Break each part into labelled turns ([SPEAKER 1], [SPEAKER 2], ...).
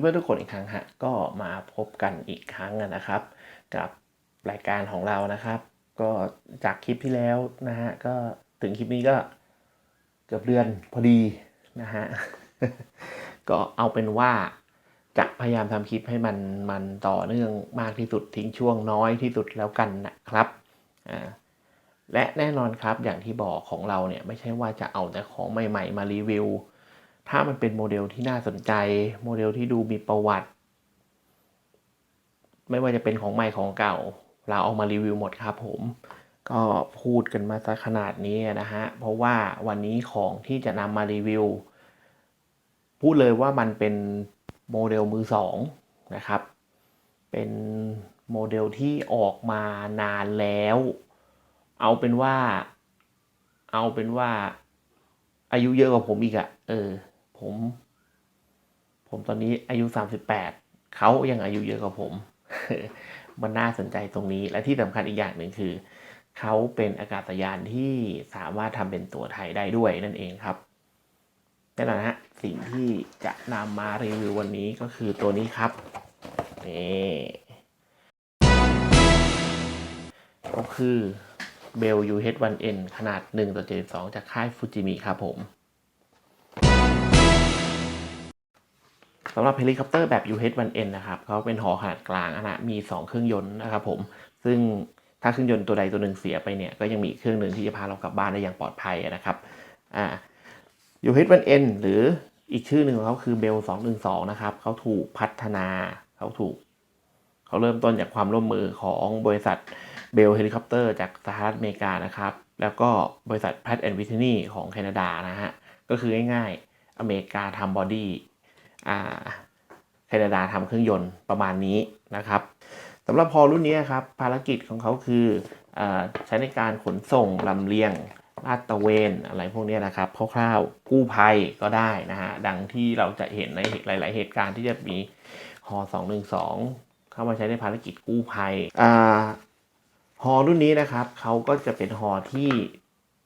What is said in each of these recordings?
[SPEAKER 1] เพื่อนๆทุกคนอีกครั้งฮะก็มาพบกันอีกครั้งนะครับ กับรายการของเรานะครับ ก็จากคลิปที่แล้วนะฮะก็ถึงคลิปนี้ก็เกือบเดือนพอดีนะฮะก็เอาเป็นว่าจะพยายามทำคลิปให้มันมันต่อเนื่องมากที่สุดทิ้งช่วงน้อยที่สุดแล้วกันนะครับอ่าและแน่นอนครับอย่างที่บอกของเราเนี่ยไม่ใช่ว่าจะเอาแต่ของใหม่ ๆ มารีวิว ถ้ามันเป็นโมเดลที่น่าสนใจ โมเดลที่ดูมีประวัติ ไม่ว่าจะเป็นของใหม่ของเก่า เราเอามารีวิวหมดครับผม ก็พูดกันมาซะขนาดนี้นะฮะ เพราะว่าวันนี้ของที่จะนำมารีวิว พูดเลยว่ามันเป็นโมเดลมือสองนะครับ เป็นโมเดลที่ออกมานานแล้ว เอาเป็นว่า เอาเป็นว่าอายุเยอะกว่าผมอีกอะเออ ผมผมตอนนี้อายุสามสิบแปดเขายังอายุเยอะกว่าผม มันน่าสนใจตรงนี้ และที่สำคัญอีกอย่างหนึ่งคือ เขาเป็นอากาศยานที่สามารถทำเป็นตัวไทยได้ด้วยนั่นเองครับแน่นอนฮะสิ่งที่จะนำมารีวิววันนี้ก็คือตัวนี้ครับนี่ก็คือเบล UH1N ขนาด 1 ต่อ 72 จากค่ายฟูจิมิครับผม สำหรับเฮลิคอปเตอร์แบบ UH1N นะครับเขาเป็นหอขนาดกลางนะมี 2 เครื่องยนต์นะครับผมซึ่งถ้าเครื่องยนต์ตัวใดตัวหนึ่งเสียไปเนี่ยก็ยังมีเครื่องหนึ่งที่จะพาเรากลับบ้านได้อย่างปลอดภัยนะครับอ่า UH1N หรืออีกชื่อหนึ่งของเขาคือ Bell 212 นะครับเขาถูกพัฒนาเขาถูกเขาเริ่มต้นจากความร่วมมือของบริษัท Bell Helicopter จากสหรัฐอเมริกานะครับ แล้วก็บริษัท Pratt and Whitney ของแคนาดานะฮะ ก็คือง่ายๆ อเมริกาทำบอดี้ แคนาดาทำเครื่องยนต์ประมาณนี้นะครับสำหรับพอรุ่นนี้ครับภารกิจของเขาคืออใช้ในการขนส่งลำเลียงลาดตระเวนอะไรพวกนี้นะครับคร่าวๆกู้ภัยก็ได้นะฮะดังที่เราจะเห็นในหลาย ๆ เหตุการณ์ที่จะมีฮอ212 เข้ามาใช้ในภารกิจกู้ภัยอฮอรุ่นนี้นะครับเขาก็จะเป็นฮอที่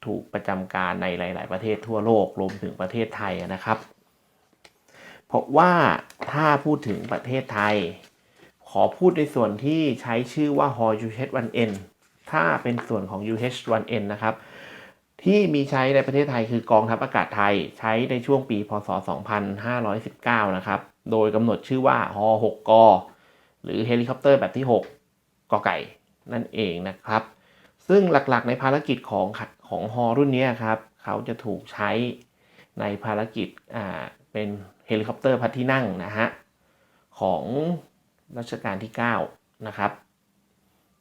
[SPEAKER 1] ถูกประจำการในหลาย ๆ ประเทศทั่วโลกรวมถึงประเทศไทยนะครับ เพราะว่าถ้าพูดถึงประเทศไทย ขอพูดในส่วนที่ใช้ชื่อว่าฮอ UH1N ถ้าเป็นส่วนของ UH1N นะครับ ที่มีใช้ในประเทศไทยคือกองทัพอากาศไทยใช้ในช่วงปี พศ 2519 นะครับ โดยกำหนดชื่อว่าฮอ6กหรือเฮลิคอปเตอร์แบบที่ 6กไก่นั่นเองนะครับ ซึ่งหลักๆในภารกิจของของฮอรุ่นนี้ครับ เขาจะถูกใช้ในภารกิจอ่าเป็น เฮลิคอปเตอร์พัดที่นั่งนะฮะของรัชกาลที่ 9 นะครับ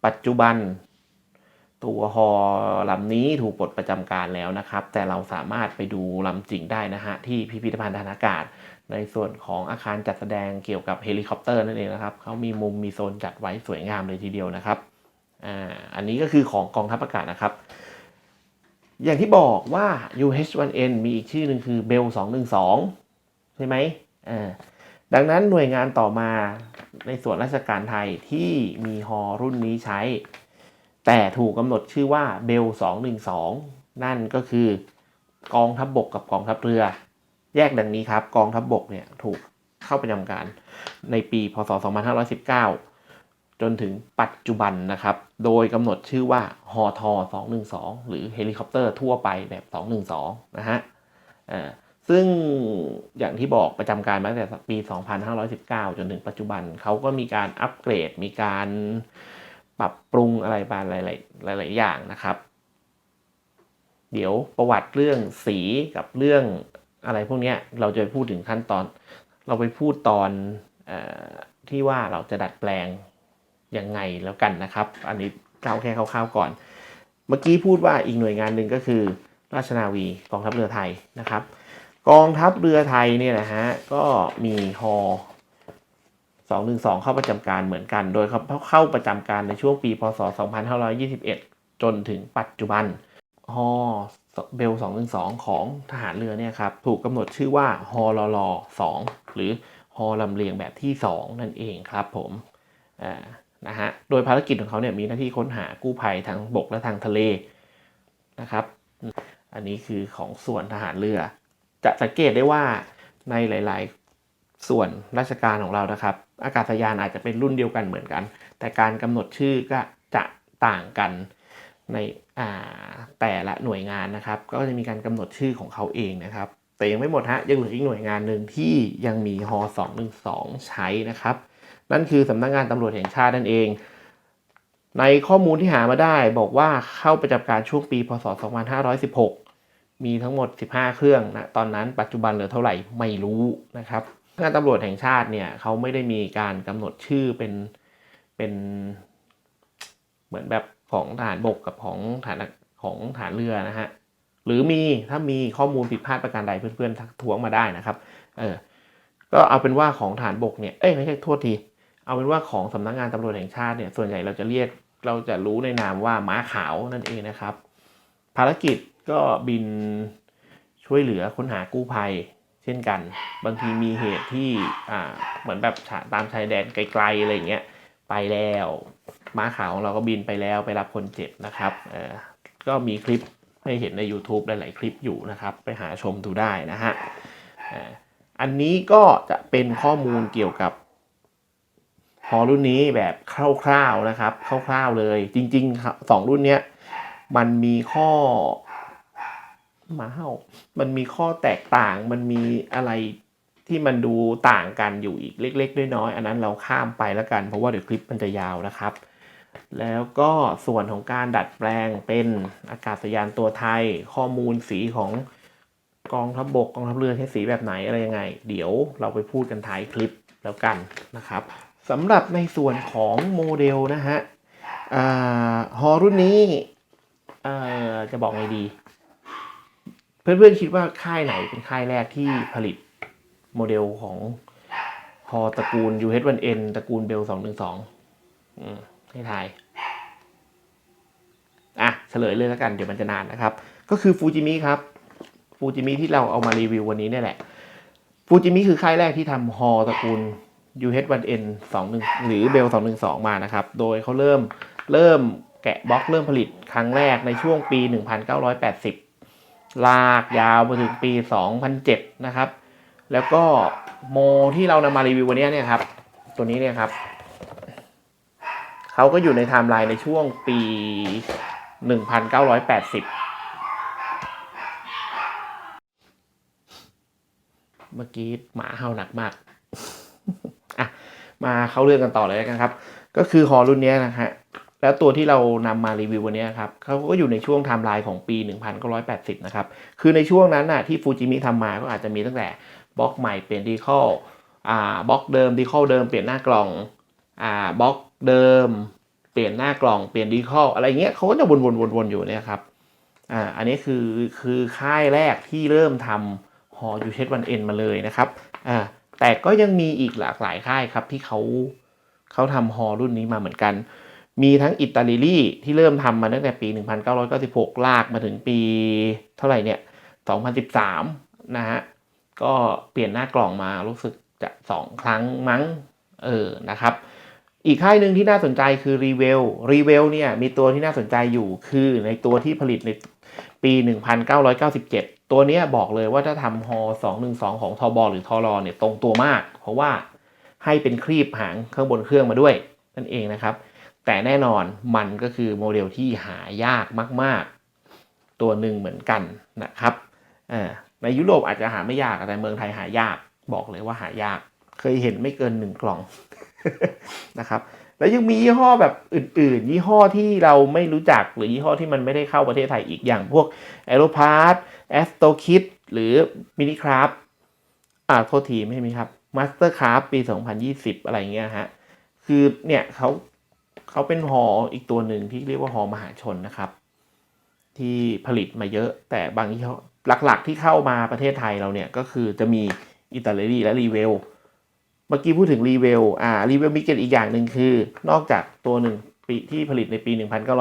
[SPEAKER 1] ปัจจุบันตัวฮอลำนี้ถูกปลดประจำการแล้วนะครับ แต่เราสามารถไปดูลำจริงได้นะฮะ ที่พิพิธภัณฑ์ทารอากาศ ในส่วนของอาคารจัดแสดงเกี่ยวกับเฮลิคอปเตอร์นั่นเองนะครับ เขามีมุมมีโซนจัดไว้สวยงามเลยทีเดียวนะครับอ่าอันนี้ก็คือของกองทัพอากาศนะครับ อย่างที่บอกว่า UH1N มีอีกชื่อหนึ่งคือ Bell 212 ใช่ไหมอ่าดังนั้นหน่วยงานต่อมาในส่วนราชการไทยที่มีฮอรุ่นนี้ใช้ แต่ถูกกำหนดชื่อว่าเบล 212 นั่นก็คือกองทัพบบกกับกองทัพเรือ แยกดังนี้ครับ กองทัพบบกเนี่ยถูกเข้าประจำการในปีพศ 2519 จนถึงปัจจุบันนะครับ โดยกำหนดชื่อว่าฮอท212 หรือเฮลิคอปเตอร์ทั่วไปแบบ 212 นะฮะอ่า ซึ่งอย่างที่บอกประจำการมาตั้งแต่ปี 2519 จนถึงปัจจุบันเขาก็มีการอัปเกรด มีการปรับปรุงอะไรบางหลายๆหลาย ๆ อย่างนะครับ เดี๋ยวประวัติเรื่องสีกับเรื่องอะไรพวกนี้เราจะไปพูดถึงขั้นตอน เราไปพูดตอนอที่ว่าเราจะดัดแปลงยังไงแล้วกันนะครับ อันนี้เล่าแค่คร่าวๆก่อน เมื่อกี้พูดว่าอีกหน่วยงานหนึ่งก็คือ ราชนาวีกองทัพเรือไทยนะครับ กองทัพเรือไทยเนี่ยนะฮะก็มีฮอ212 เข้าประจำการเหมือนกัน โดยเขาเข้าประจำการในช่วงปีพศ 2521 จนถึงปัจจุบัน ฮอเบล 212 ของทหารเรือเนี่ยครับถูกกำหนดชื่อว่าฮอลลอ2หรือฮอลำเลียงแบบที่ 2 นั่นเองครับผมอ่านะฮะโดยภารกิจของเขาเนี่ยมีหน้าที่ค้นหากู้ภัยทางบกและทางทะเลนะครับ อันนี้คือของส่วนทหารเรือ จะสังเกตได้ว่าในหลาย ๆ ส่วนราชการของเรานะครับ อากาศยานอาจจะเป็นรุ่นเดียวกันเหมือนกัน แต่การกำหนดชื่อก็จะต่างกันในแต่ละหน่วยงานนะครับ ก็จะมีการกำหนดชื่อของเขาเองนะครับ แต่ยังไม่หมดฮะยังเหลืออีกหน่วยงานหนึ่งที่ยังมีฮอ212 ใช้นะครับ นั่นคือสำนักงานตำรวจแห่งชาตินั่นเองในข้อมูลที่หามาได้บอกว่าเข้าประจำการช่วงปี พศ 2516 มีทั้งหมด 15 เครื่องนะตอนนั้นปัจจุบันเหลือเท่าไหร่ไม่รู้นะครับงานตำรวจแห่งชาติเนี่ยเขาไม่ได้มีการกำหนดชื่อเป็นเป็นเหมือนแบบของทหารบกกับของฐานของฐานเรือนะฮะหรือมีถ้ามีข้อมูลผิดพลาดประการใดเพื่อนๆทักท้วงมาได้นะครับเออก็เอาเป็นว่าของฐานบกเนี่ยเอ้ยไม่ใช่โทษทีเอาเป็นว่าของสำนักงานตำรวจแห่งชาติเนี่ยส่วนใหญ่เราจะเรียกเราจะรู้ในนามว่าม้าขาวนั่นเองนะครับ ภารกิจ ก็บินช่วยเหลือค้นหากู้ภัย เช่นกัน บางทีมีเหตุที่อ่าเหมือนแบบตามชายแดนไกลๆอะไรอย่างเงี้ยไปแล้วม้าขาวของเราก็บินไปแล้วไปรับคนเจ็บนะครับเออก็มีคลิปให้เห็นใน YouTube หลายๆคลิปอยู่นะครับ ไปหาชมดูได้นะฮะอ่ออันนี้ก็จะเป็นข้อมูลเกี่ยวกับพอรุ่นนี้แบบคร่าวๆนะครับคร่าวๆเลย จริงๆครับสองรุ่นเนี้ยมันมีข้อ หมาเห่า มันมีข้อแตกต่างมันมีอะไรที่มันดูต่างกันอยู่อีกเล็กๆน้อยๆอันนั้นเราข้ามไปแล้วกัน เพราะว่าเดี๋ยวคลิปมันจะยาวนะครับ แล้วก็ส่วนของการดัดแปลงเป็นอากาศยานตัวไทย ข้อมูลสีของกองทัพบบกกองทัพเรือใช้สีแบบไหนอะไรยังไง เดี๋ยวเราไปพูดกันท้ายคลิปแล้วกันนะครับสำหรับในส่วนของโมเดลนะฮะฮอรุ่นนี้จะบอกไงดี เพื่อนๆคิดว่าค่ายไหนเป็นค่ายแรกที่ผลิตโมเดลของฮอตระกูล UH1N ตระกูลเบล212อืมให้ทาย อะเฉลยเลยแล้วกัน เดี๋ยวมันจะนานนะครับ ก็คือฟูจิมิครับฟูจิมิที่เราเอามารีวิววันนี้เนี่ยแหละฟูจิมิคือค่ายแรกที่ทำฮอตระกูล UH1N 21หรือ Bell 212 มานะครับ โดยเขาเริ่มเริ่มแกะบล็อกเริ่มผลิตครั้งแรกในช่วงปี 1980 ลากยาวมาถึงปี 2007 นะครับ แล้วก็โมที่เรานำมารีวิววันนี้เนี่ยครับ ตัวนี้เนี่ยครับ เขาก็อยู่ในไทม์ไลน์ในช่วงปี 1980 เมื่อกี้หมาเห่าหนักมาก อะ มาเข้าเรื่องกันต่อเลยกันครับ ก็คือฮอรุ่นนี้นะฮะ แล้วตัวที่เรานำมารีวิววันนี้ครับเขาก็อยู่ในช่วงไทม์ไลน์ของปี 1980 นะครับ คือในช่วงนั้นน่ะที่ฟูจิมิทำมาก็อาจจะมีตั้งแต่บล็อกใหม่เปลี่ยนดีคอลอ่าบล็อกเดิมดีคอลเดิมเปลี่ยนหน้ากล่องอ่าบล็อกเดิม เปลี่ยนหน้ากล่องเปลี่ยนดีคอลอะไรเงี้ยเขาก็จะวนๆๆๆอยู่เนี่ยครับอ่าอันนี้คือคือค่ายแรกที่เริ่มทำฮอยูเชวันเอ็นมาเลยนะครับอ่าแต่ก็ยังมีอีกหลากหลายค่ายครับที่เขาเขาทำฮอรุ่นนี้มาเหมือนกัน มีทั้งอิตาลีลี่ที่เริ่มทำมาตั้งแต่ปี 1996 ลากมาถึงปีเท่าไหร่เนี่ย 2013 นะฮะ ก็เปลี่ยนหน้ากล่องมารู้สึกจะสองครั้งมั้ง เออ นะครับ อีกค่ายหนึ่งที่น่าสนใจคือรีเวลรีเวลเนี่ยมีตัวที่น่าสนใจอยู่คือในตัวที่ผลิตในปี 1997 ตัวเนี้ยบอกเลยว่าถ้าทำฮอ212 ของทบอหรือทรอเนี่ยตรงตัวมาก เพราะว่าให้เป็นครีบหางข้างบนเครื่องมาด้วยนั่นเองนะครับ แต่แน่นอนมันก็คือโมเดลที่หายากมาก ๆ ตัวหนึ่งเหมือนกันนะครับในยุโรปอาจจะหาไม่ยากแต่เมืองไทยหายากบอกเลยว่าหายาก เคยเห็นไม่เกินหนึ่งกล่องนะครับแล้วยังมียี่ห้อแบบอื่น ๆ ยี่ห้อที่เราไม่รู้จักหรือยี่ห้อที่มันไม่ได้เข้าประเทศไทยอีกอย่างพวก a e r o p a r t a s t o k i t หรือ Mini Craft อ่าโทษทีไม่มีครับ Master Craft ปี 2020 อะไรเงี้ยฮะ คือเนี่ยเขา เขาเป็นหออีกตัวหนึ่งที่เรียกว่าหอมหาชนนะครับ ที่ผลิตมาเยอะ แต่บางยี่ห้อหลักๆ ที่เข้ามาประเทศไทยเราเนี่ยก็คือจะมีอิตาลีและรีเวลเมื่อกี้พูดถึงรีเวลอ่ารีเวลมีเกณฑ์อีกอย่างหนึ่งคือ นอกจากตัวหนึ่งปีที่ผลิตในปี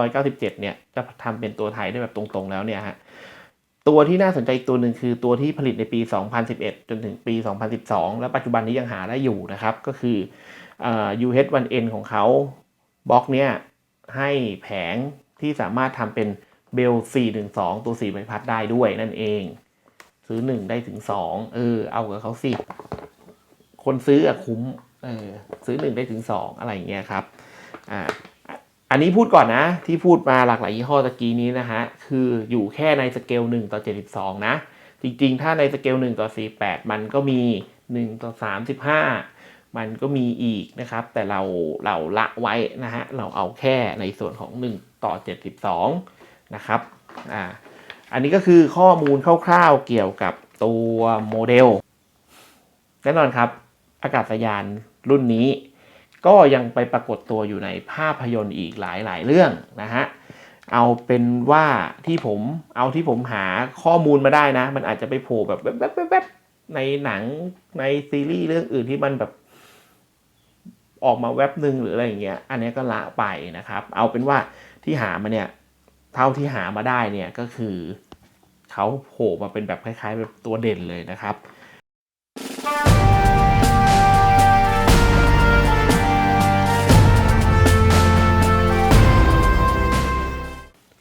[SPEAKER 1] 1997 เนี่ยจะทำเป็นตัวไทยได้แบบตรงๆแล้วเนี่ยฮะตัวที่น่าสนใจอีกตัวหนึ่งคือตัวที่ผลิตในปี 2011 จนถึงปี 2012 และปัจจุบันนี้ยังหาได้อยู่นะครับ ก็คืออ่า UH1N ของเขา บล็อกเนี่ยให้แผงที่สามารถทำเป็นเบล 412 ตัว 4 ใบพัดได้ด้วยนั่นเอง ซื้อ 1 ได้ถึง 2 เออ เอากับเขาสิ คนซื้ออะคุ้ม เออ ซื้อหนึ่งได้ถึงสองอะไรอย่างเงี้ยครับ อ่า อันนี้พูดก่อนนะ ที่พูดมาหลากหลายยี่ห้อตะกี้นี้นะฮะ คืออยู่แค่ในสเกลหนึ่งต่อเจ็ดสิบสองนะ จริงๆ ถ้าในสเกลหนึ่งต่อสี่แปดมันก็มีหนึ่งต่อสา มันก็มีอีกนะครับ แต่เราเราละไว้นะฮะเราเอาแค่ในส่วนของหนึ่งต่อเจ็ดสิบสองนะครับอ่าอันนี้ก็คือข้อมูลคร่าวๆเกี่ยวกับตัวโมเดลแน่นอนครับ อากาศยานรุ่นนี้ ก็ยังไปปรากฏตัวอยู่ในภาพยนตร์อีกหลายๆ เรื่องนะฮะเอาเป็นว่าที่ผมเอาที่ผมหาข้อมูลมาได้นะ มันอาจจะไปโผล่แบบแวบๆๆๆในหนังในซีรีส์เรื่องอื่นที่มันแบบ ออกมาแว็บหนึ่งหรืออะไรอย่างเงี้ย อันนี้ก็ละไปนะครับ เอาเป็นว่าที่หามาเนี่ย เท่าที่หามาได้เนี่ยก็คือเขาโผล่มาเป็นแบบคล้ายๆแบบตัวเด่นเลยนะครับ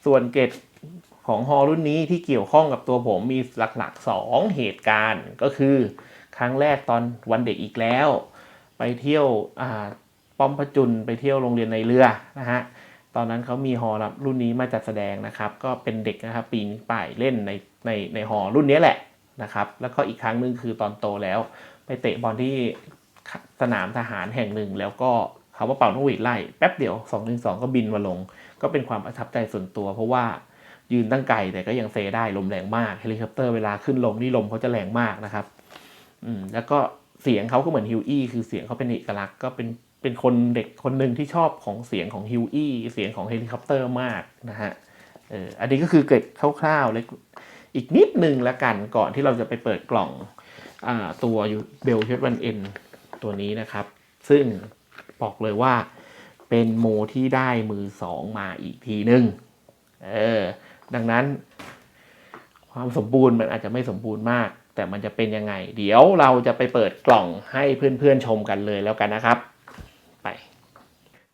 [SPEAKER 1] ส่วนเกตของฮอรุ่นนี้ที่เกี่ยวข้องกับตัวผมมีหลักๆ 2 เหตุการณ์ก็คือ ครั้งแรกตอนวันเด็กอีกแล้ว ไปเที่ยวป้อมพระจุลไปเที่ยวโรงเรียนในเรือนะฮะตอนนั้นเขามีฮอรับรุ่นนี้มาจัดแสดงนะครับ ก็เป็นเด็กนะครับปีนป่ายเล่นในในในฮอรุ่นนี้แหละนะครับแล้วก็อีกครั้งหนึ่งคือตอนโตแล้ว ไปเตะบอลที่สนามทหารแห่งหนึ่ง แล้วก็เขาว่าเป่านกหวีดไล่แป๊บเดียว2อถึงสก็บินมาลง ก็เป็นความประทับใจส่วนตัว เพราะว่ายืนตั้งไกลแต่ก็ยังเซได้ลมแรงมากเฮลิคอปเตอร์เวลาขึ้นลงนี่ลมเขาจะแรงมากนะครับอืมแล้วก็ เสียงเขาก็เหมือนฮิวอี้คือเสียงเขาเป็นเอกลักษณ์ก็เป็นเป็นคนเด็กคนหนึ่งที่ชอบของเสียงของฮิวอี้เสียงของเฮลิคอปเตอร์มากนะฮะเอออันนี้ก็คือเกร็ดคร่าวๆเล็กอีกนิดนึงละกันก่อนที่เราจะไปเปิดกล่องอ่าตัวเบลเชดวันเอ็นตัวนี้นะครับ ซึ่งบอกเลยว่าเป็นโมที่ได้มือสองมาอีกทีหนึ่งเออดังนั้นความสมบูรณ์มันอาจจะไม่สมบูรณ์มาก แต่มันจะเป็นยังไง เดี๋ยวเราจะไปเปิดกล่องให้เพื่อนๆชมกันเลยแล้วกันนะครับ ไป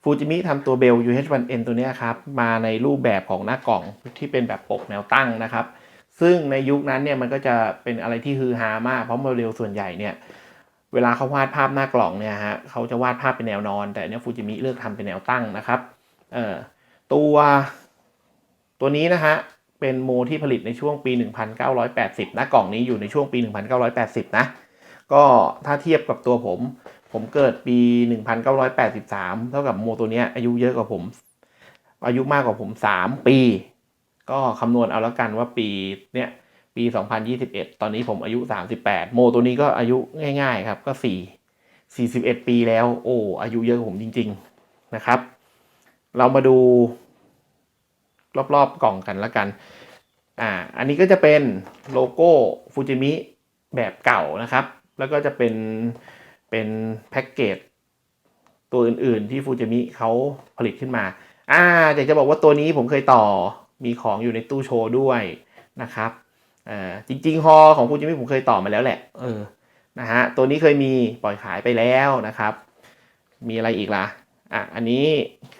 [SPEAKER 1] ฟูจิมิทำตัวเบล UH1N ตัวเนี้ครับ มาในรูปแบบของหน้ากล่องที่เป็นแบบปกแนวตั้งนะครับ ซึ่งในยุคนั้นเนี่ยมันก็จะเป็นอะไรที่ฮือฮามาก เพราะโมเดลส่วนใหญ่เนี่ยเวลาเขาวาดภาพหน้ากล่องเนี่ยฮะเขาจะวาดภาพเป็นแนวนอน แต่เนี่ยฟูจิมิเลือกทำเป็นแนวตั้งนะครับเอ่อตัวตัวนี้นะฮะ เป็นโมที่ผลิตในช่วงปี 1980 นะกล่องนี้อยู่ในช่วงปี 1980 นะ ก็ถ้าเทียบกับตัวผม ผมเกิดปี 1983 เท่ากับโมตัวนี้อายุเยอะกว่าผม อายุมากกว่าผม 3 ปี ก็คำนวณเอาแล้วกันว่าปีเนี้ยปี 2021 ตอนนี้ผมอายุ 38 โมตัวนี้ก็อายุง่าย ๆ ครับ ก็ 4 41 ปีแล้ว โอ้อายุเยอะกว่าผมจริง ๆ นะครับ เรามาดู รอบๆกล่องกันแล้วกัน อ่า อันนี้ก็จะเป็นโลโก้ฟูจิมิแบบเก่านะครับ แล้วก็จะเป็นเป็นแพ็กเกจตัวอื่นๆที่ฟูจิมิเขาผลิตขึ้นมา อ่าอยากจะบอกว่าตัวนี้ผมเคยต่อมีของอยู่ในตู้โชว์ด้วยนะครับเอ่อจริงๆฮอของฟูจิมิผมเคยต่อมาแล้วแหละ เออ นะฮะ ตัวนี้เคยมีปล่อยขายไปแล้วนะครับ มีอะไรอีกล่ะ อะ อันนี้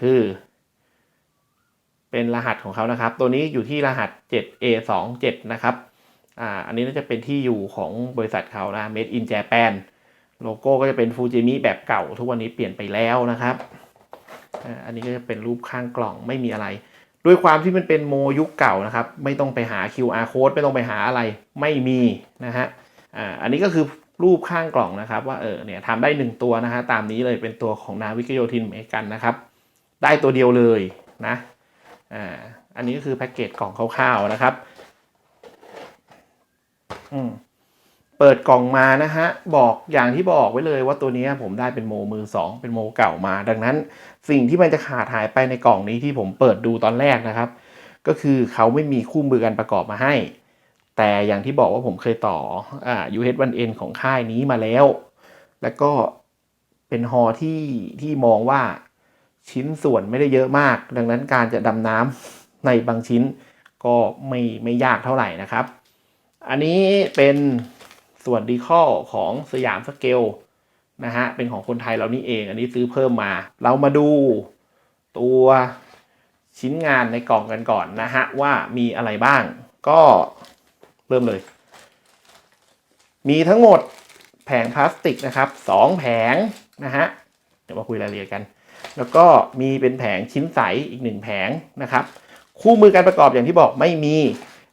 [SPEAKER 1] คือ เป็นรหัสของเขานะครับ ตัวนี้อยู่ที่รหัส 7A27 นะครับอ่าอันนี้น่าจะเป็นที่อยู่ของบริษัทเขานะ Made in Japan โลโก้ก็จะเป็นฟูจิมิแบบเก่า ทุกวันนี้เปลี่ยนไปแล้วนะครับอ่าอันนี้ก็จะเป็นรูปข้างกล่องไม่มีอะไร ด้วยความที่มันเป็นโมยุคเก่านะครับ ไม่ต้องไปหา QR code ไม่ต้องไปหาอะไรไม่มีนะฮะอ่าอันนี้ก็คือรูปข้างกล่องนะครับว่าเออเนี่ยทำได้หนึ่งตัวนะฮะตามนี้เลยเป็นตัวของนาวิกโยธินเมกันนะครับ ได้ตัวเดียวเลยนะ อ่าอันนี้ก็คือแพ็กเกจกล่องคร่าวๆนะครับอืมเปิดกล่องมานะฮะบอกอย่างที่บอกไว้เลยว่าตัวนี้ผมได้เป็นโมมือสองเป็นโมเก่ามา ดังนั้นสิ่งที่มันจะขาดหายไปในกล่องนี้ที่ผมเปิดดูตอนแรกนะครับ ก็คือเขาไม่มีคู่มือการประกอบมาให้ แต่อย่างที่บอกว่าผมเคยต่ออ่า UH1N ของค่ายนี้มาแล้ว แล้วก็เป็นฮอที่ที่มองว่า ชิ้นส่วนไม่ได้เยอะมาก ดังนั้นการจะดำน้ำในบางชิ้นก็ไม่ไม่ยากเท่าไหร่นะครับ อันนี้เป็นส่วนดีคอลของสยามสเกลนะฮะ เป็นของคนไทยเรานี่เอง อันนี้ซื้อเพิ่มมา เรามาดูตัวชิ้นงานในกล่องกันก่อนนะฮะ ว่ามีอะไรบ้าง ก็เริ่มเลย มีทั้งหมดแผงพลาสติกนะครับสองแผงนะฮะ เดี๋ยวมาคุยรายละเอียดกัน แล้วก็มีเป็นแผงชิ้นใสอีกหนึ่งแผงนะครับ คู่มือการประกอบอย่างที่บอกไม่มี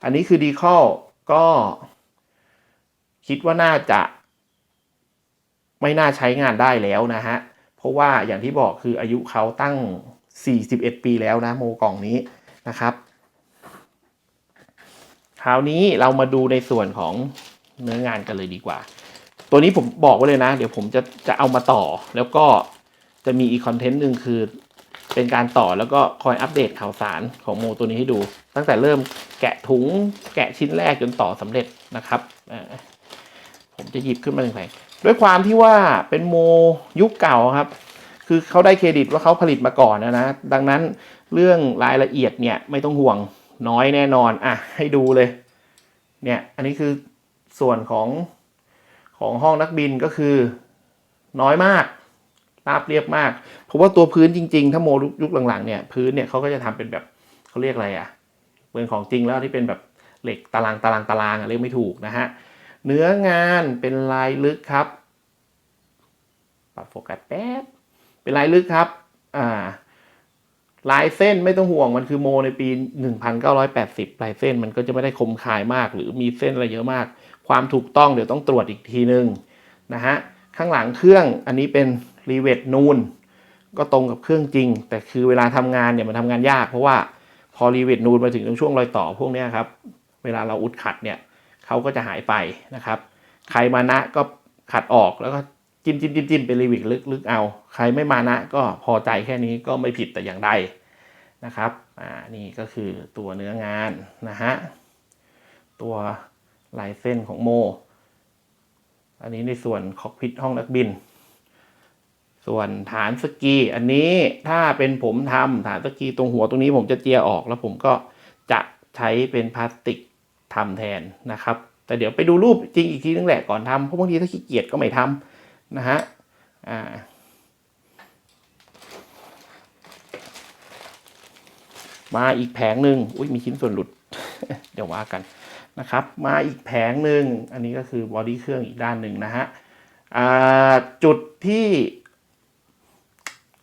[SPEAKER 1] อันนี้คือดีคอลก็ คิดว่าน่าจะ ไม่น่าใช้งานได้แล้วนะฮะ เพราะว่าอย่างที่บอกคืออายุเขาตั้ง 41 ปีแล้วนะโมกล่องนี้นะครับ คราวนี้เรามาดูในส่วนของเนื้องานกันเลยดีกว่า ตัวนี้ผมบอกไว้เลยนะ เดี๋ยวผมจะจะเอามาต่อแล้วก็ จะมีอีกคอนเทนต์หนึ่งคือ เป็นการต่อแล้วก็คอยอัปเดตข่าวสารของโมตัวนี้ให้ดู ตั้งแต่เริ่มแกะถุงแกะชิ้นแรกจนต่อสำเร็จนะครับผมจะหยิบขึ้นมาหนึ่งแผงด้วยความที่ว่าเป็นโมยุคเก่าครับ คือเขาได้เครดิตว่าเขาผลิตมาก่อนนะนะ ดังนั้นเรื่องรายละเอียดเนี่ยไม่ต้องห่วงน้อยแน่นอน อะ ให้ดูเลย เนี่ย อันนี้คือส่วนของของห้องนักบินก็คือน้อยมาก ราบเรียบมากเพราะว่าตัวพื้นจริง ๆ ถ้าโมยุคหลังๆเนี่ยพื้นเนี่ยเขาก็จะทำเป็นแบบเขาเรียกอะไรอะ่ะเหมือนของจริงแล้วที่เป็นแบบเหล็กตารางตารางตารางอะเรียกไม่ถูกนะฮะเนื้องานเป็นลายลึกครับปรับโฟกัสแป๊บเป็นลายลึกครับอ่าลายเส้นไม่ต้องห่วงมันคือโมในปี 1980 ลายเส้นมันก็จะไม่ได้คมคายมาก หรือมีเส้นอะไรเยอะมาก ความถูกต้องเดี๋ยวต้องตรวจอีกทีนึงนะฮะข้างหลังเครื่องอันนี้เป็น รีเวทนูนก็ตรงกับเครื่องจริง แต่คือเวลาทำงานเนี่ยมันทำงานยาก เพราะว่าพอรีเวทนูนมาถึงตรงช่วงรอยต่อพวกนี้ครับ เวลาเราอุดขัดเนี่ยเขาก็จะหายไปนะครับ ใครมานะก็ขัดออกแล้วก็จิ้มจิ้มจิ้มจิ้มเป็นรีวิกลึกลึกเอา ใครไม่มานะก็พอใจแค่นี้ก็ไม่ผิดแต่อย่างใดนะครับอ่านี่ก็คือตัวเนื้องานนะฮะตัวลายเส้นของโม อันนี้ในส่วนคอกพิทห้องนักบิน ส่วนฐานสกีอันนี้ถ้าเป็นผมทำฐานสกีตรงหัวตรงนี้ผมจะเจียออกแล้วผมก็จะใช้เป็นพลาสติกทำแทนนะครับ แต่เดี๋ยวไปดูรูปจริงอีกทีนึงแหละก่อนทำเพราะบางทีถ้าขี้เกียจก็ไม่ทำนะฮะอ่ามาอีกแผงหนึ่งอุ้ยมีชิ้นส่วนหลุด เดี๋ยวว่ากันนะครับ มาอีกแผงหนึ่งอันนี้ก็คือบอดี้เครื่องอีกด้านหนึ่งนะฮะจุดที่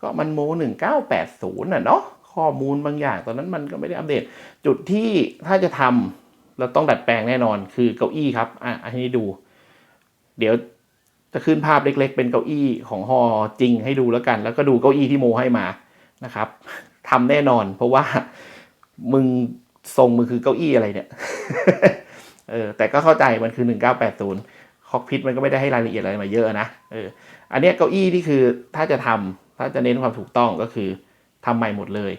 [SPEAKER 1] ก็มันโมหนึ่งเก้าแปดศูนย์อะเนาะข้อมูลบางอย่างตอนนั้นมันก็ไม่ได้อัปเดต จุดที่ถ้าจะทำเราต้องดัดแปลงแน่นอนคือเก้าอี้ครับอะอันนี้ดู เดี๋ยวจะขึ้นภาพเล็ก ๆ เป็นเก้าอี้ของฮอจริงให้ดูแล้วกัน แล้วก็ดูเก้าอี้ที่โมให้มานะครับทำแน่นอน เพราะว่ามึงทรงมึงคือเก้าอี้อะไรเนี่ยเออแต่ก็เข้าใจมันคือ 1980คอกพิทมันก็ไม่ได้ให้รายละเอียดอะไรมาเยอะนะเอออันนี้เก้าอี้ที่คือถ้าจะทำ ถ้าจะเน้นความถูกต้องก็คือทำใหม่หมดเลย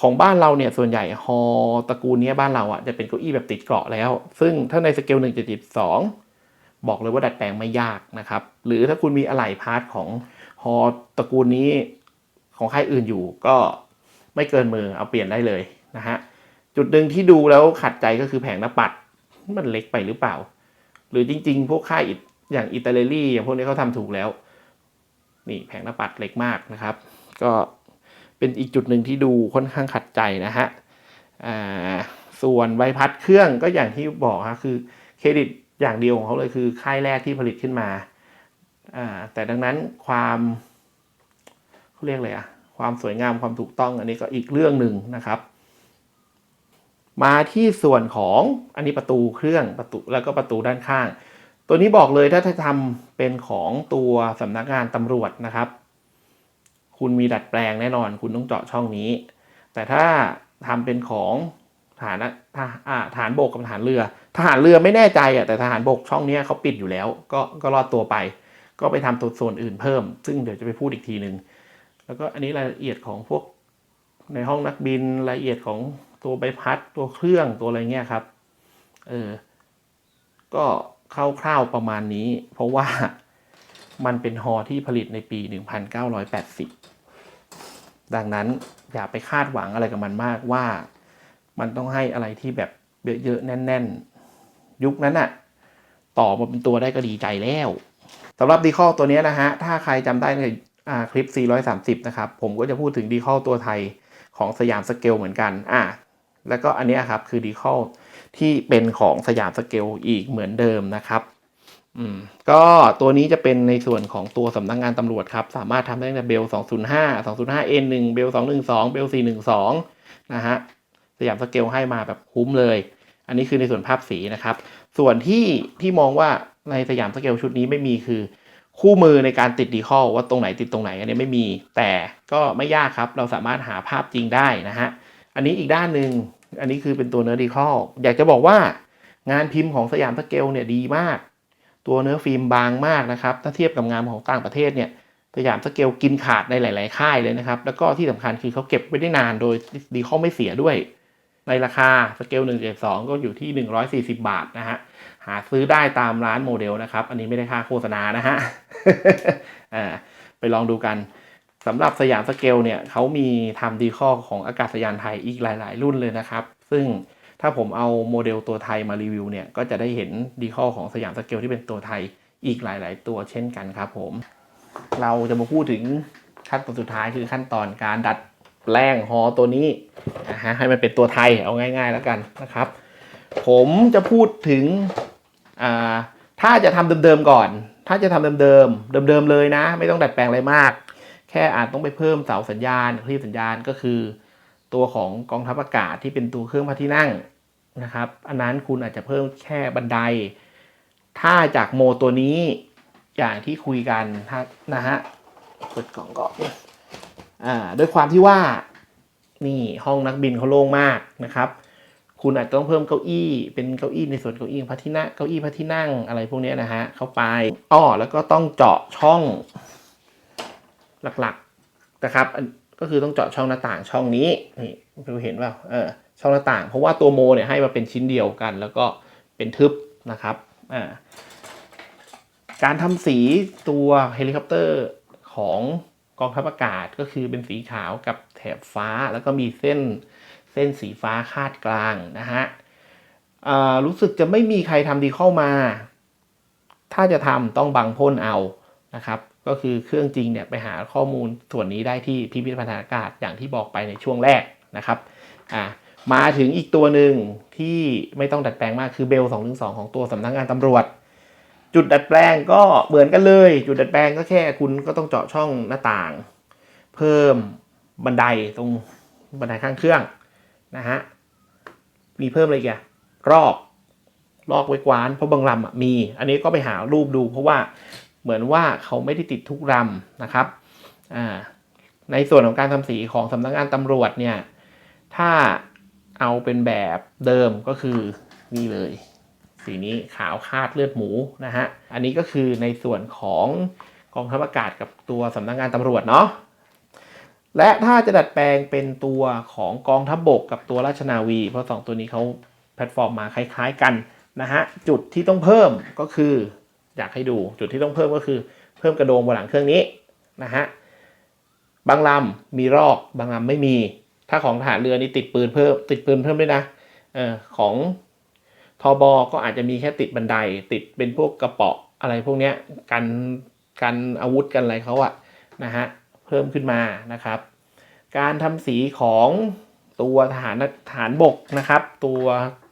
[SPEAKER 1] ของบ้านเราเนี่ยส่วนใหญ่ฮอตระกูลนี้บ้านเราอะจะเป็นเก้าอี้แบบติดเกราะแล้ว ซึ่งถ้าในสเกล1 7 2บอกเลยว่าดัดแปลงไม่ยากนะครับ หรือถ้าคุณมีอะไหล่พาร์ทของฮอตระกูลนี้ของค่ายอื่นอยู่ก็ไม่เกินมือเอาเปลี่ยนได้เลยนะฮะจุดหนึ่งที่ดูแล้วขัดใจก็คือแผงหน้าปัดมันเล็กไปหรือเปล่า หรือจริง ๆ พวกค่ายอิอย่างอิตาเลีอย่างพวกนี้เขาทำถูกแล้ว นี่แผงหน้าปัดเล็กมากนะครับ ก็เป็นอีกจุดหนึ่งที่ดูค่อนข้างขัดใจนะฮะส่วนใบพัดเครื่องก็อย่างที่บอกฮะคือเครดิตอย่างเดียวของเขาเลยคือค่ายแรกที่ผลิตขึ้นมาอ่าแต่ดังนั้นความเขาเรียกอะไรอะความสวยงามความถูกต้องอันนี้ก็อีกเรื่องหนึ่งนะครับ มาที่ส่วนของอันนี้ประตูเครื่องประตูแล้วก็ประตูด้านข้าง ตัวนี้บอกเลยถ้าจะทำเป็นของตัวสำนักงานตำรวจนะครับ คุณมีดัดแปลงแน่นอน คุณต้องเจาะช่องนี้ แต่ถ้าทำเป็นของฐานทหาฐานบกกับฐานเรือ ทหารเรือไม่แน่ใจอะแต่ทหารบกช่องนี้เขาปิดอยู่แล้ว ก็ก็รอดตัวไป ก็ไปทำตัวส่วนอื่นเพิ่ม ซึ่งเดี๋ยวจะไปพูดอีกทีหนึ่งแล้วก็อันนี้รายละเอียดของพวกในห้องนักบินรายละเอียดของตัวใบพัดตัวเครื่องตัวอะไรเงี้ยครับเออก็ คร่าวๆประมาณนี้ เพราะว่ามันเป็นฮอที่ผลิตในปี 1980 ดังนั้นอย่าไปคาดหวังอะไรกับมันมากว่า มันต้องให้อะไรที่แบบเยอะๆ แน่น ๆ ยุคนั้นอะต่อมาเป็นตัวได้ก็ดีใจแล้วสำหรับดีคอตัวนี้นะฮะ ถ้าใครจำได้ในคลิป 430 นะครับ ผมก็จะพูดถึงดีคอตัวไทยของสยามสเกลเหมือนกัน อ่าแล้วก็อันนี้ครับคือดีคอล ที่เป็นของสยามสเกลอีกเหมือนเดิมนะครับอืมก็ตัวนี้จะเป็นในส่วนของตัวสำนักงานตำรวจครับ สามารถทำได้ตั้งแต่เบล 205 205 N1 เบล 212 เบล 412 นะฮะ สยามสเกลให้มาแบบคุ้มเลย อันนี้คือในส่วนภาพสีนะครับ ส่วนที่ที่มองว่าในสยามสเกลชุดนี้ไม่มีคือคู่มือในการติดดีคอลว่าตรงไหนติดตรงไหนอันนี้ไม่มี แต่ก็ไม่ยากครับ เราสามารถหาภาพจริงได้นะฮะ อันนี้อีกด้านหนึ่ง อันนี้คือเป็นตัวเนื้อดีคอลอยากจะบอกว่างานพิมพ์ของสยามสเกลเนี่ยดีมาก ตัวเนื้อฟิล์มบางมากนะครับ ถ้าเทียบกับงานของต่างประเทศเนี่ยสยามสเกลกินขาดในหลาย ๆ ค่ายเลยนะครับ แล้วก็ที่สำคัญคือเขาเก็บไว้ได้นานโดยดีคอลไม่เสียด้วย ในราคาสเกล1 7 2 ก็อยู่ที่ 140 บาทนะฮะหาซื้อได้ตามร้านโมเดลนะครับ อันนี้ไม่ได้ค่าโฆษณานะฮะไปลองดูกัน สำหรับสยามสเกลเนี่ยเขามีทำดีคอของอากาศยานไทยอีกหลาย ๆ รุ่นเลยนะครับ ซึ่งถ้าผมเอาโมเดลตัวไทยมารีวิวเนี่ย ก็จะได้เห็นดีคอของสยามสเกลที่เป็นตัวไทยอีกหลาย ๆ ตัวเช่นกันครับผม เราจะมาพูดถึงขั้นตอนสุดท้ายคือขั้นตอนการดัดแปลงฮอตัวนี้นะฮะให้มันเป็นตัวไทยเอาง่าย ๆ แล้วกันนะครับ ผมจะพูดถึงอ่าถ้าจะทำเดิม ๆ ก่อน ถ้าจะทำเดิม ๆ เดิม ๆ เลยนะ ไม่ต้องดัดแปลงอะไรมาก แค่อาจต้องไปเพิ่มเสาสัญญาณคลื่สัญญาณก็คือ ตัวของกองทัพอากาศที่เป็นตัวเครื่องพระที่นั่งนะครับ อันนั้นคุณอาจจะเพิ่มแค่บันได ถ้าจากโมตัวนี้อย่างที่คุยกันนะฮะเปิดกล่องก่อนอ่าด้วยความที่ว่านี่ห้องนักบินเขาโล่งมากนะครับ คุณอาจจะต้องเพิ่มเก้าอี้ เป็นเก้าอี้ในส่วนเก้าอี้พระที่นั่งเก้าอี้พระที่นั่งอะไรพวกนี้นะฮะเข้าไปอ้อแล้วก็ต้องเจาะช่อง หลักๆนะครับ ก็คือต้องเจาะช่องหน้าต่างช่องนี้นี่ดูเห็นเปล่าเออช่องหน้าต่าง เพราะว่าตัวโมเนี่ยให้มาเป็นชิ้นเดียวกัน แล้วก็เป็นทึบนะครับอ่าการทำสีตัวเฮลิคอปเตอร์ของกองทัพอากาศก็คือเป็นสีขาวกับแถบฟ้าแล้วก็มีเส้นเส้นสีฟ้าคาดกลางนะฮะรู้สึกจะไม่มีใครทำดีเข้ามา ถ้าจะทำต้องบังพ่นเอานะครับ ก็คือเครื่องจริงเนี่ยไปหาข้อมูลส่วนนี้ได้ที่พิพิธภัณฑ์อากาศอย่างที่บอกไปในช่วงแรกนะครับอ่ามาถึงอีกตัวหนึ่งที่ไม่ต้องดัดแปลงมากคือเบล212ของตัวสำนักงานตำรวจ จุดดัดแปลงก็เหมือนกันเลย จุดดัดแปลงก็แค่คุณก็ต้องเจาะช่องหน้าต่าง เพิ่มบันไดตรงบันไดข้างเครื่องนะฮะมีเพิ่มอะไรอีกอะรอกรอกไว้กวานเพราะบางลำอะมี อันนี้ก็ไปหารูปดูเพราะว่า เหมือนว่าเขาไม่ได้ติดทุกลำนะครับในส่วนของการทำสีของสำนักงานตำรวจเนี่ยถ้าเอาเป็นแบบเดิมก็คือนี่เลย สีนี้ขาวคาดเลือดหมูนะฮะอันนี้ก็คือในส่วนของกองทัพอากาศกับตัวสำนักงานตำรวจเนาะและถ้าจะดัดแปลงเป็นตัวของกองทัพบบกกับตัวราชนาวี เพราะสองตัวนี้เขาแพลตฟอร์มมาคล้าย ๆ กันนะฮะจุดที่ต้องเพิ่มก็คือ อยากให้ดูจุดที่ต้องเพิ่มก็คือ เพิ่มกระโดงบนหลังเครื่องนี้นะฮะบางลำมีรอกบางลำไม่มี ถ้าของทหารเรือนี่ติดปืนเพิ่ม ติดปืนเพิ่มด้วยนะเออของทอบอก็อาจจะมีแค่ติดบันได ติดเป็นพวกกระเป๋ออะไรพวกเนี้ยกันกันอาวุธกันอะไรเขาอะนะฮะเพิ่มขึ้นมานะครับ การทำสีของตัวทหารทหารบกนะครับ ตัว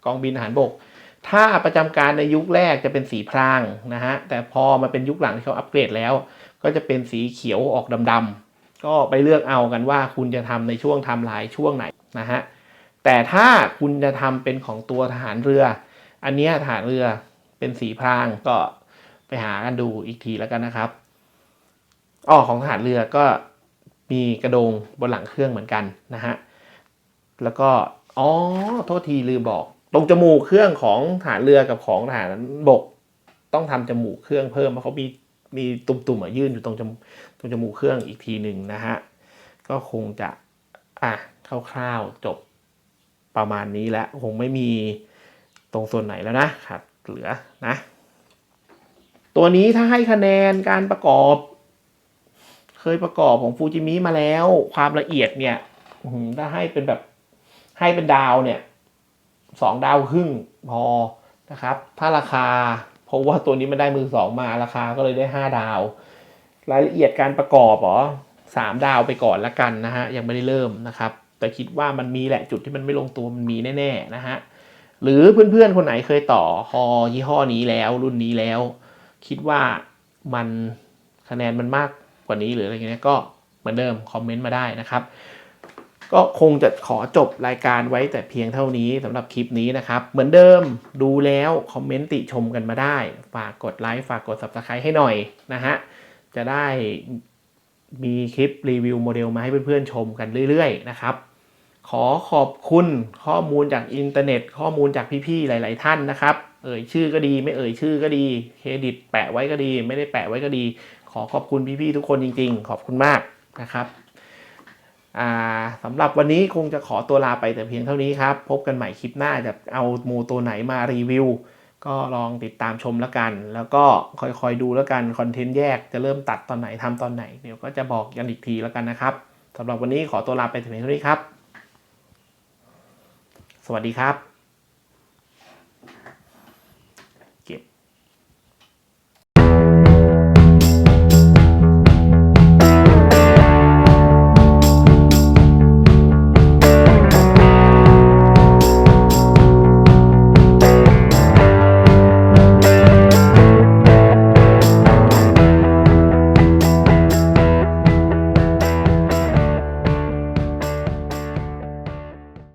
[SPEAKER 1] กองบินทหารบก ถ้าประจำการในยุคแรกจะเป็นสีพรางนะฮะแต่พอมาเป็นยุคหลังที่เขาอัปเกรดแล้ว ก็จะเป็นสีเขียวออกดำๆก็ไปเลือกเอากันว่าคุณจะทำในช่วงทำลายช่วงไหนนะฮะแต่ถ้าคุณจะทำเป็นของตัวทหารเรือ อันนี้ยฐานเรือเป็นสีพรางก็ไปหากันดูอีกทีแล้วกันนะครับอ้อของทหารเรือก็มีกระโดงบนหลังเครื่องเหมือนกันนะฮะแล้วก็อ๋อโทษทีลืมบอก ตรงจมูกเครื่องของฐานเรือกับของฐานบก ต้องทำจมูกเครื่องเพิ่มเพราะเขามีมีตุ่มๆยื่นอยู่ตรงจมูกตรงจมูกเครื่องอีกทีหนึ่งนะฮะก็คงจะอะคร่าวๆจบประมาณนี้แล้วคงไม่มีตรงส่วนไหนแล้วนะขาดเหลือนะ ตัวนี้ถ้าให้คะแนนการประกอบ เคยประกอบของฟูจิมิมาแล้ว ความละเอียดเนี่ยถ้าให้เป็นแบบให้เป็นดาวเนี่ย สองดาวครึ่งพอนะครับ ถ้าราคาเพราะว่าตัวนี้มันได้มือสองมาราคาก็เลยได้ห้าดาว รายละเอียดการประกอบหรอสามดาวไปก่อนละกันนะฮะยังไม่ได้เริ่มนะครับ แต่คิดว่ามันมีแหละจุดที่มันไม่ลงตัวมันมีแน่ๆนะฮะหรือเพื่อนๆคนไหนเคยต่อฮอยี่ห้อนี้แล้วรุ่นนี้แล้ว คิดว่ามันคะแนนมันมากกว่านี้หรืออะไรเงี้ยก็เหมือนเดิมคอมเมนต์มาได้นะครับ ก็คงจะขอจบรายการไว้แต่เพียงเท่านี้สำหรับคลิปนี้นะครับ เหมือนเดิมดูแล้วคอมเมนต์ติชมกันมาได้ ฝากกดไลค์ฝากกด subscribe ให้หน่อยนะฮะ จะได้มีคลิปรีวิวโมเดลมาให้เพื่อนๆชมกันเรื่อยๆนะครับ ขอขอบคุณข้อมูลจากอินเทอร์เน็ต ข้อมูลจากพี่ๆหลาย ๆ ท่านนะครับ เอ่ยชื่อก็ดีไม่เอ่ยชื่อก็ดีเครดิตแปะไว้ก็ดี ไม่ได้แปะไว้ก็ดี ขอขอบคุณพี่ๆทุกคนจริง ๆ ขอบคุณมากนะครับ สำหรับวันนี้คงจะขอตัวลาไปแต่เพียงเท่านี้ครับ พบกันใหม่คลิปหน้าจะเอาโมตัวไหนมารีวิว ก็ลองติดตามชมแล้วกัน แล้วก็ค่อยๆดูแล้วกัน คอนเทนต์แยกจะเริ่มตัดตอนไหนทำตอนไหน เดี๋ยวก็จะบอกกันอีกทีแล้วกันนะครับสำหรับวันนี้ขอตัวลาไปแต่เพียงเท่านี้ครับ สวัสดีครับ